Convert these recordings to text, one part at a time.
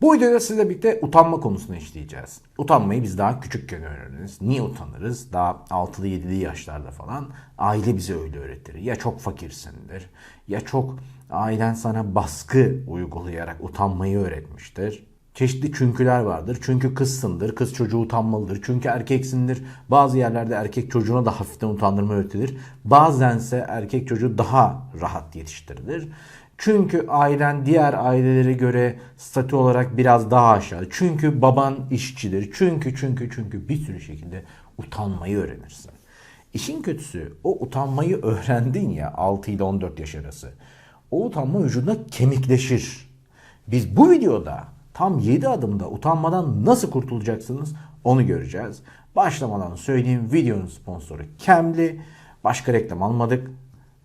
Bu videoda sizle birlikte utanma konusunu işleyeceğiz. Utanmayı biz daha küçükken öğreniriz. Niye utanırız? Daha 6'lı 7'li yaşlarda falan aile bize öyle öğretir. Ya çok fakirsindir ya çok ailen sana baskı uygulayarak utanmayı öğretmiştir. Çeşitli çünküler vardır. Çünkü kızsındır, kız çocuğu utanmalıdır. Çünkü erkeksindir. Bazı yerlerde erkek çocuğuna da hafiften utandırma öğretilir. Bazense erkek çocuğu daha rahat yetiştirilir. Çünkü ailen diğer ailelere göre statü olarak biraz daha aşağı. Çünkü baban işçidir. Çünkü çünkü çünkü bir sürü şekilde utanmayı öğrenirsin. İşin kötüsü o utanmayı öğrendin ya 6 ile 14 yaş arası. O utanma vücuduna kemikleşir. Biz bu videoda tam 7 adımda utanmadan nasıl kurtulacaksınız onu göreceğiz. Başlamadan söyleyeyim videonun sponsoru Kemli. Başka reklam almadık.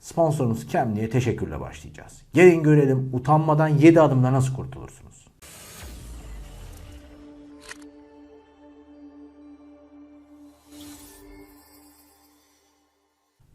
Sponsorumuz Kemli'ye teşekkürle başlayacağız. Gelin görelim utanmadan 7 adımda nasıl kurtulursunuz.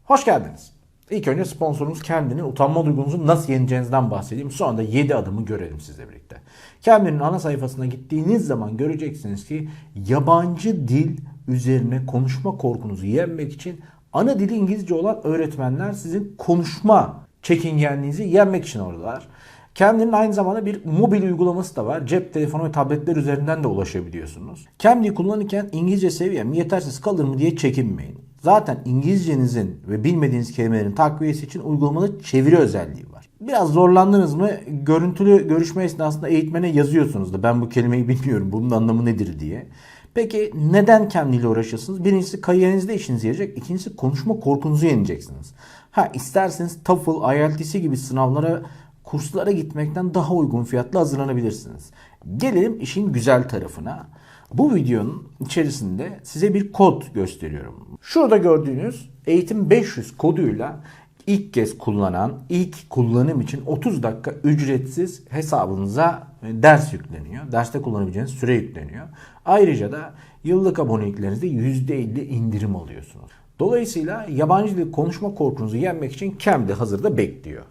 Hoş geldiniz. İlk önce sponsorumuz Kendini utanma duygunuzu nasıl yeneceğinizden bahsedeyim. Sonra da 7 adımı görelim sizle birlikte. Kendinin ana sayfasına gittiğiniz zaman göreceksiniz ki yabancı dil üzerine konuşma korkunuzu yenmek için ana dili İngilizce olan öğretmenler sizin konuşma çekingenliğinizi yenmek için oradalar. Cambly'nin aynı zamanda bir mobil uygulaması da var. Cep telefonu ve tabletler üzerinden de ulaşabiliyorsunuz. Cambly'i kullanırken İngilizce seviyem yetersiz kalır mı diye çekinmeyin. Zaten İngilizcenizin ve bilmediğiniz kelimelerin takviyesi için uygulamada çeviri özelliği var. Biraz zorlandınız mı görüntülü görüşme esnasında eğitmene yazıyorsunuz da ben bu kelimeyi bilmiyorum bunun anlamı nedir diye. Peki neden ile uğraşıyorsunuz? Birincisi kariyerinizde işinize yarayacak. İkincisi konuşma korkunuzu yeneceksiniz. Ha isterseniz TOEFL, IELTS gibi sınavlara kurslara gitmekten daha uygun fiyatla hazırlanabilirsiniz. Gelelim işin güzel tarafına. Bu videonun içerisinde size bir kod gösteriyorum. Şurada gördüğünüz eğitim 500 koduyla ilk kez kullanan, ilk kullanım için 30 dakika ücretsiz hesabınıza ders yükleniyor. Derste kullanabileceğiniz süre yükleniyor. Ayrıca da yıllık aboneliklerinizde %50 indirim alıyorsunuz. Dolayısıyla yabancı dil konuşma korkunuzu yenmek için Cambly hazırda bekliyor.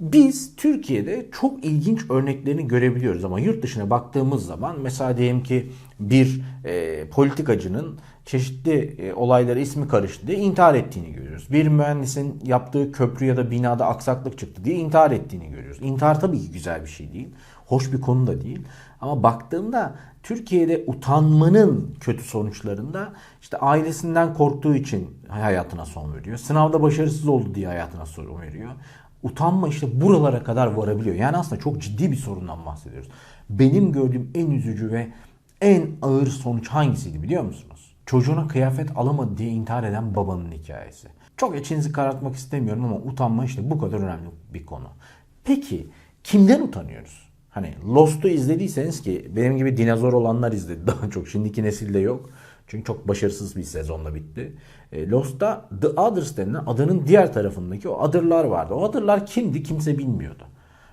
Biz Türkiye'de çok ilginç örneklerini görebiliyoruz ama yurt dışına baktığımız zaman mesela diyelim ki bir e, politikacının çeşitli e, olaylara ismi karıştı diye intihar ettiğini görüyoruz. Bir mühendisin yaptığı köprü ya da binada aksaklık çıktı diye intihar ettiğini görüyoruz. İntihar tabii ki güzel bir şey değil. Hoş bir konu da değil. Ama baktığımda Türkiye'de utanmanın kötü sonuçlarında işte ailesinden korktuğu için hayatına son veriyor. Sınavda başarısız oldu diye hayatına son veriyor utanma işte buralara kadar varabiliyor. Yani aslında çok ciddi bir sorundan bahsediyoruz. Benim gördüğüm en üzücü ve en ağır sonuç hangisiydi biliyor musunuz? Çocuğuna kıyafet alamadı diye intihar eden babanın hikayesi. Çok içinizi karartmak istemiyorum ama utanma işte bu kadar önemli bir konu. Peki kimden utanıyoruz? Hani Lost'u izlediyseniz ki benim gibi dinozor olanlar izledi daha çok. Şimdiki nesilde yok. Çünkü çok başarısız bir sezonla bitti. E, Lost'ta The Others denilen adanın diğer tarafındaki o Other'lar vardı. O Other'lar kimdi kimse bilmiyordu.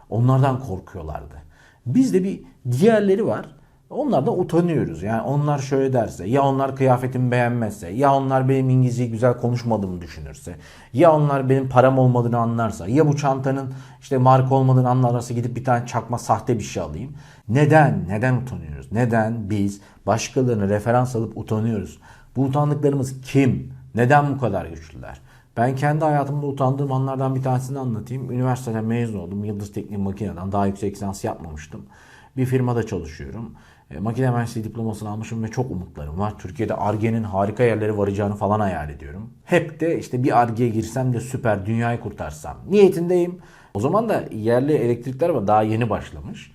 Onlardan korkuyorlardı. Bizde bir diğerleri var. Onlardan utanıyoruz. Yani onlar şöyle derse, ya onlar kıyafetimi beğenmezse, ya onlar benim İngilizceyi güzel konuşmadığımı düşünürse, ya onlar benim param olmadığını anlarsa, ya bu çantanın işte marka olmadığını anlarsa gidip bir tane çakma sahte bir şey alayım. Neden? Neden utanıyoruz? Neden biz başkalarını referans alıp utanıyoruz? Bu utandıklarımız kim? Neden bu kadar güçlüler? Ben kendi hayatımda utandığım anlardan bir tanesini anlatayım. Üniversiteden mezun oldum. Yıldız Teknik Makine'den daha yüksek lisans yapmamıştım. Bir firmada çalışıyorum. E, makine mühendisliği diplomasını almışım ve çok umutlarım var. Türkiye'de Arge'nin harika yerlere varacağını falan hayal ediyorum. Hep de işte bir Arge'ye girsem de süper dünyayı kurtarsam niyetindeyim. O zaman da yerli elektrikler var daha yeni başlamış.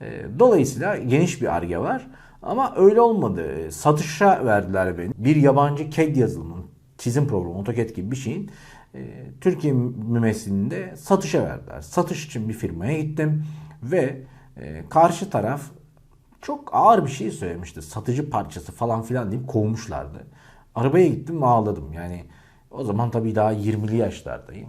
E, dolayısıyla geniş bir Arge var. Ama öyle olmadı. Satışa verdiler beni. Bir yabancı CAD yazılımın çizim programı, AutoCAD gibi bir şeyin e, Türkiye mümessilinde satışa verdiler. Satış için bir firmaya gittim ve e, karşı taraf çok ağır bir şey söylemişti. Satıcı parçası falan filan deyip kovmuşlardı. Arabaya gittim ağladım. Yani o zaman tabii daha 20'li yaşlardayım.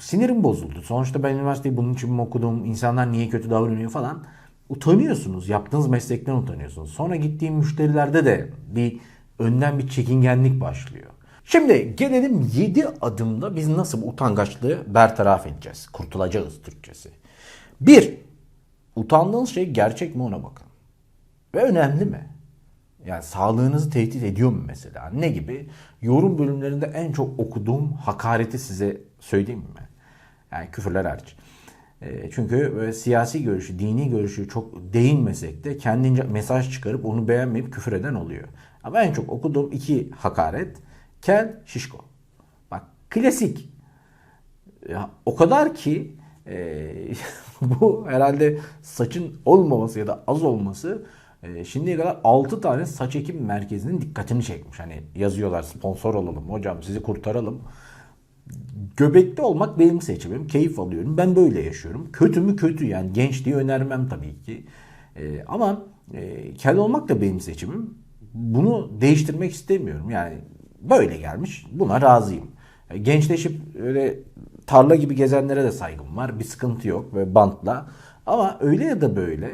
Sinirim bozuldu. Sonuçta ben üniversiteyi bunun için mi okudum? İnsanlar niye kötü davranıyor falan. Utanıyorsunuz. Yaptığınız meslekten utanıyorsunuz. Sonra gittiğim müşterilerde de bir önden bir çekingenlik başlıyor. Şimdi gelelim 7 adımda biz nasıl bu utangaçlığı bertaraf edeceğiz? Kurtulacağız Türkçesi. 1. Utandığınız şey gerçek mi ona bakın. Ve önemli mi? Yani sağlığınızı tehdit ediyor mu mesela? Ne gibi? Yorum bölümlerinde en çok okuduğum hakareti size söyleyeyim mi? Yani küfürler hariç. E, Çünkü böyle siyasi görüşü, dini görüşü çok değinmesek de kendince mesaj çıkarıp onu beğenmeyip küfür eden oluyor. Ama en çok okuduğum iki hakaret kel, şişko. Bak klasik. Ya, o kadar ki e, bu herhalde saçın olmaması ya da az olması e, şimdiye kadar 6 tane saç ekim merkezinin dikkatini çekmiş. Hani yazıyorlar sponsor olalım hocam sizi kurtaralım. Göbekte olmak benim seçimim. Keyif alıyorum. Ben böyle yaşıyorum. Kötü mü kötü yani gençliği önermem tabii ki. E, ama e, kel olmak da benim seçimim. Bunu değiştirmek istemiyorum. Yani böyle gelmiş. Buna razıyım. E, Gençleşip öyle tarla gibi gezenlere de saygım var. Bir sıkıntı yok ve bantla. Ama öyle ya da böyle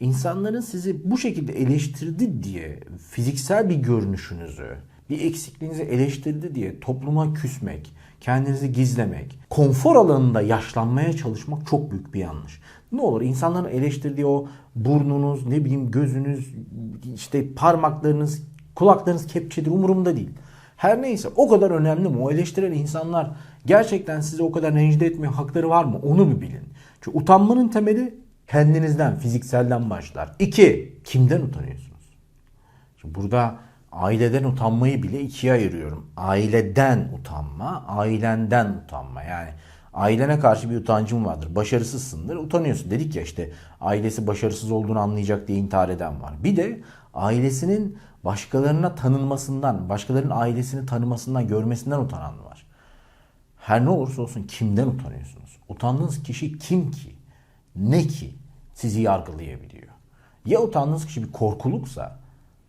insanların sizi bu şekilde eleştirdi diye fiziksel bir görünüşünüzü, bir eksikliğinizi eleştirdi diye topluma küsmek, kendinizi gizlemek, konfor alanında yaşlanmaya çalışmak çok büyük bir yanlış. Ne olur insanların eleştirdiği o burnunuz, ne bileyim gözünüz, işte parmaklarınız, kulaklarınız kepçedir umurumda değil. Her neyse o kadar önemli mi? O eleştiren insanlar gerçekten sizi o kadar rencide etmeye hakları var mı? Onu bir bilin. Çünkü utanmanın temeli kendinizden, fizikselden başlar. İki, kimden utanıyorsunuz? Şimdi burada aileden utanmayı bile ikiye ayırıyorum. Aileden utanma, ailenden utanma. Yani ailene karşı bir utancın vardır. Başarısızsındır, utanıyorsun. Dedik ya işte ailesi başarısız olduğunu anlayacak diye intihar eden var. Bir de ailesinin başkalarına tanınmasından, başkalarının ailesini tanımasından, görmesinden utanan var. Her ne olursa olsun kimden utanıyorsunuz? Utandığınız kişi kim ki? Ne ki sizi yargılayabiliyor? Ya utandığınız kişi bir korkuluksa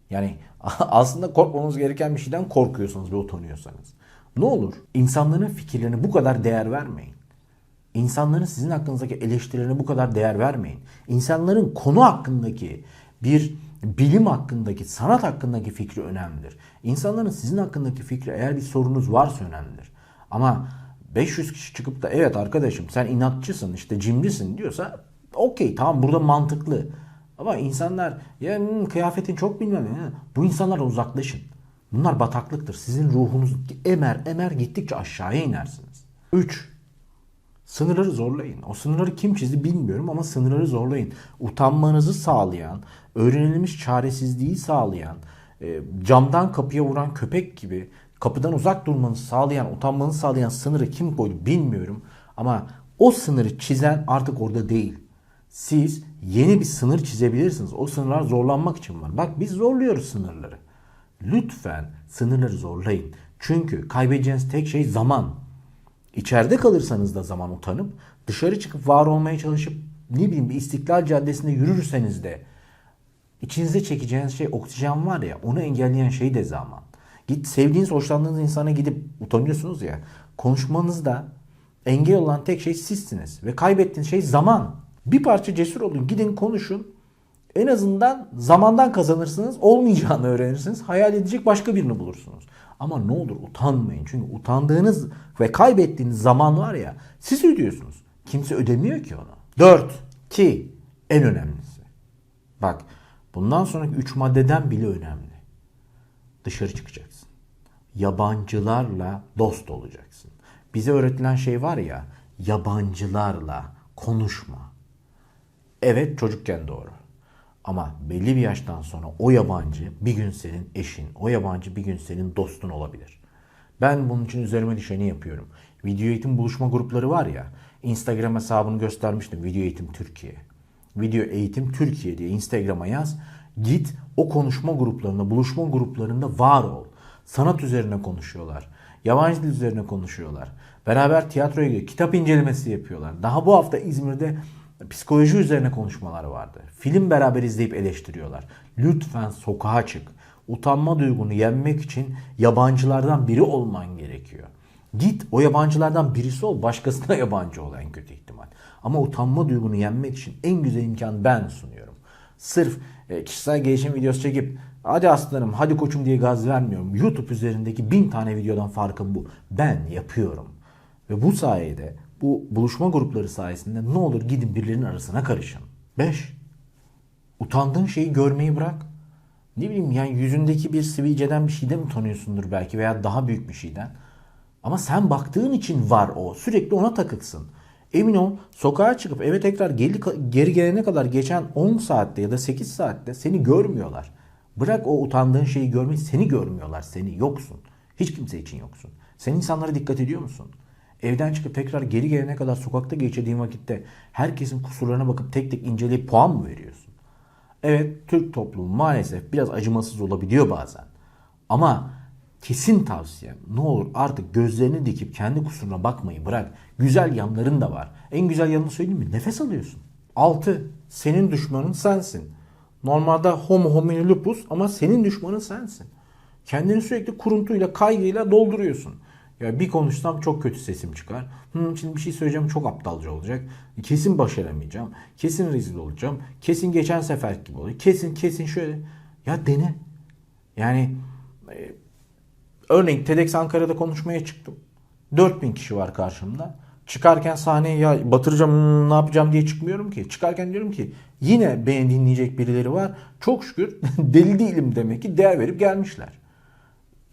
yani aslında korkmamız gereken bir şeyden korkuyorsanız ve utanıyorsanız. Ne olur insanların fikirlerine bu kadar değer vermeyin. İnsanların sizin hakkınızdaki eleştirilerine bu kadar değer vermeyin. İnsanların konu hakkındaki bir bilim hakkındaki, sanat hakkındaki fikri önemlidir. İnsanların sizin hakkındaki fikri eğer bir sorunuz varsa önemlidir. Ama 500 kişi çıkıp da evet arkadaşım sen inatçısın işte cimrisin diyorsa okey tamam burada mantıklı. Ama insanlar ya hmm, kıyafetin çok bilmem ne. Bu insanlardan uzaklaşın. Bunlar bataklıktır. Sizin ruhunuz emer emer gittikçe aşağıya inersiniz. 3. Sınırları zorlayın. O sınırları kim çizdi bilmiyorum ama sınırları zorlayın. Utanmanızı sağlayan, öğrenilmiş çaresizliği sağlayan, e, camdan kapıya vuran köpek gibi kapıdan uzak durmanızı sağlayan, utanmanızı sağlayan sınırı kim koydu bilmiyorum. Ama o sınırı çizen artık orada değil. Siz yeni bir sınır çizebilirsiniz. O sınırlar zorlanmak için var. Bak biz zorluyoruz sınırları. Lütfen sınırları zorlayın. Çünkü kaybedeceğiniz tek şey zaman. İçeride kalırsanız da zaman utanıp dışarı çıkıp var olmaya çalışıp ne bileyim bir istiklal caddesinde yürürseniz de içinize çekeceğiniz şey oksijen var ya onu engelleyen şey de zaman. Git sevdiğiniz, hoşlandığınız insana gidip utanıyorsunuz ya. Konuşmanızda engel olan tek şey sizsiniz ve kaybettiğiniz şey zaman. Bir parça cesur olun, gidin konuşun. En azından zamandan kazanırsınız, olmayacağını öğrenirsiniz. Hayal edecek başka birini bulursunuz. Ama ne olur utanmayın. Çünkü utandığınız ve kaybettiğiniz zaman var ya siz ödüyorsunuz. Kimse ödemiyor ki onu. 4. Ki en önemlisi. Bak bundan sonraki 3 maddeden bile önemli. Dışarı çıkacaksın. Yabancılarla dost olacaksın. Bize öğretilen şey var ya yabancılarla konuşma. Evet çocukken doğru. Ama belli bir yaştan sonra o yabancı bir gün senin eşin, o yabancı bir gün senin dostun olabilir. Ben bunun için üzerime düşeni yapıyorum. Video eğitim buluşma grupları var ya, Instagram hesabını göstermiştim Video Eğitim Türkiye. Video Eğitim Türkiye diye Instagram'a yaz. Git o konuşma gruplarında, buluşma gruplarında var ol. Sanat üzerine konuşuyorlar. Yabancı dil üzerine konuşuyorlar. Beraber tiyatroya gidiyor. Kitap incelemesi yapıyorlar. Daha bu hafta İzmir'de psikoloji üzerine konuşmalar vardı. Film beraber izleyip eleştiriyorlar. Lütfen sokağa çık. Utanma duygunu yenmek için yabancılardan biri olman gerekiyor. Git o yabancılardan birisi ol, başkasına yabancı ol en kötü ihtimal. Ama utanma duygunu yenmek için en güzel imkan ben sunuyorum. Sırf kişisel gelişim videosu çekip hadi aslanım, hadi koçum diye gaz vermiyorum. YouTube üzerindeki bin tane videodan farkım bu. Ben yapıyorum. Ve bu sayede bu buluşma grupları sayesinde ne olur gidin birilerinin arasına karışın. 5. Utandığın şeyi görmeyi bırak. Ne bileyim yani yüzündeki bir sivilceden bir şeyden utanıyorsundur belki veya daha büyük bir şeyden. Ama sen baktığın için var o. Sürekli ona takıksın. Emin ol sokağa çıkıp eve tekrar geri, geri gelene kadar geçen 10 saatte ya da 8 saatte seni görmüyorlar. Bırak o utandığın şeyi görmeyi seni görmüyorlar. Seni yoksun. Hiç kimse için yoksun. Sen insanlara dikkat ediyor musun? Evden çıkıp tekrar geri gelene kadar sokakta geçirdiğin vakitte herkesin kusurlarına bakıp tek tek inceleyip puan mı veriyorsun? Evet Türk toplumu maalesef biraz acımasız olabiliyor bazen. Ama kesin tavsiyem ne olur artık gözlerini dikip kendi kusuruna bakmayı bırak. Güzel yanların da var. En güzel yanını söyleyeyim mi? Nefes alıyorsun. 6. Senin düşmanın sensin. Normalde homo homini lupus ama senin düşmanın sensin. Kendini sürekli kuruntuyla, kaygıyla dolduruyorsun. Ya bir konuşsam çok kötü sesim çıkar. Hı, şimdi bir şey söyleyeceğim çok aptalca olacak. Kesin başaramayacağım. Kesin rezil olacağım. Kesin geçen sefer gibi oluyor. Kesin kesin şöyle. Ya dene. Yani e, örneğin TEDx Ankara'da konuşmaya çıktım. 4000 kişi var karşımda. Çıkarken sahneye ya batıracağım ne yapacağım diye çıkmıyorum ki. Çıkarken diyorum ki yine beni dinleyecek birileri var. Çok şükür deli değilim demek ki değer verip gelmişler.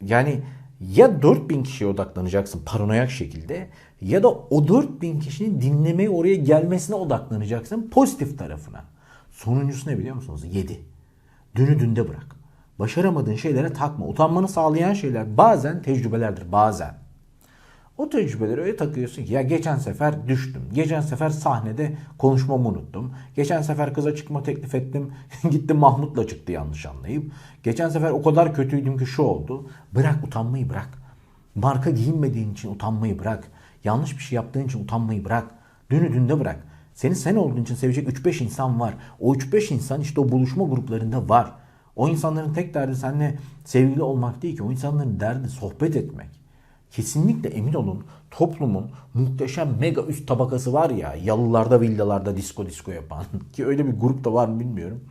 Yani ya 4000 kişiye odaklanacaksın paranoyak şekilde ya da o 4000 kişinin dinlemeye oraya gelmesine odaklanacaksın pozitif tarafına. Sonuncusu ne biliyor musunuz? 7. Dünü dünde bırak. Başaramadığın şeylere takma. Utanmanı sağlayan şeyler bazen tecrübelerdir bazen. O tecrübeleri öyle takıyorsun ki ya geçen sefer düştüm. Geçen sefer sahnede konuşmamı unuttum. Geçen sefer kıza çıkma teklif ettim. Gittim Mahmut'la çıktı yanlış anlayıp. Geçen sefer o kadar kötüydüm ki şu oldu. Bırak utanmayı bırak. Marka giyinmediğin için utanmayı bırak. Yanlış bir şey yaptığın için utanmayı bırak. Dünü dünde bırak. Seni sen olduğun için sevecek 3-5 insan var. O 3-5 insan işte o buluşma gruplarında var. O insanların tek derdi seninle sevgili olmak değil ki. O insanların derdi sohbet etmek. Kesinlikle emin olun toplumun muhteşem mega üst tabakası var ya yalılarda villalarda disco disco yapan ki öyle bir grup da var mı bilmiyorum.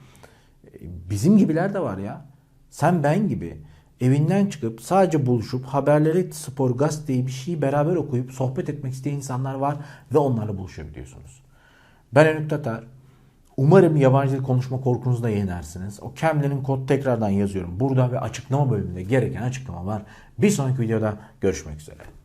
Bizim gibiler de var ya. Sen ben gibi evinden çıkıp sadece buluşup haberleri spor gazeteyi bir şeyi beraber okuyup sohbet etmek isteyen insanlar var ve onlarla buluşabiliyorsunuz. Ben Önük Tatar. Umarım yabancı dil konuşma korkunuzu da yenersiniz. O Cambly'nin kod tekrardan yazıyorum. Burada ve açıklama bölümünde gereken açıklama var. Bir sonraki videoda görüşmek üzere.